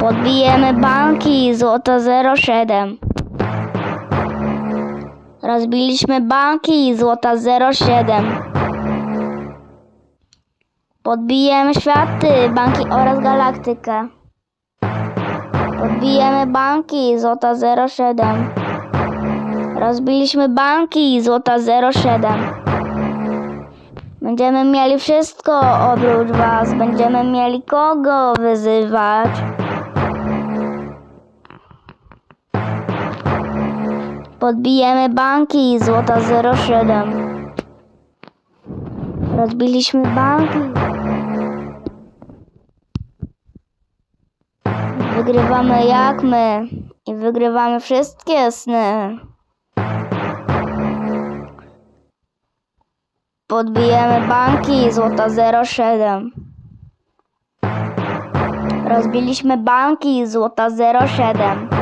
Podbijemy banki, złoto 07. Rozbiliśmy banki, złota 07. Podbijemy światy, banki oraz galaktykę. Podbijemy banki, złota 07. Rozbiliśmy banki, złota 07. Będziemy mieli wszystko oprócz was. Będziemy mieli kogo wyzywać. Podbijemy banki, złota 07. Rozbiliśmy banki. Wygrywamy jak my. I wygrywamy wszystkie sny. Podbijemy banki, złota 07. Rozbiliśmy banki, złota 07.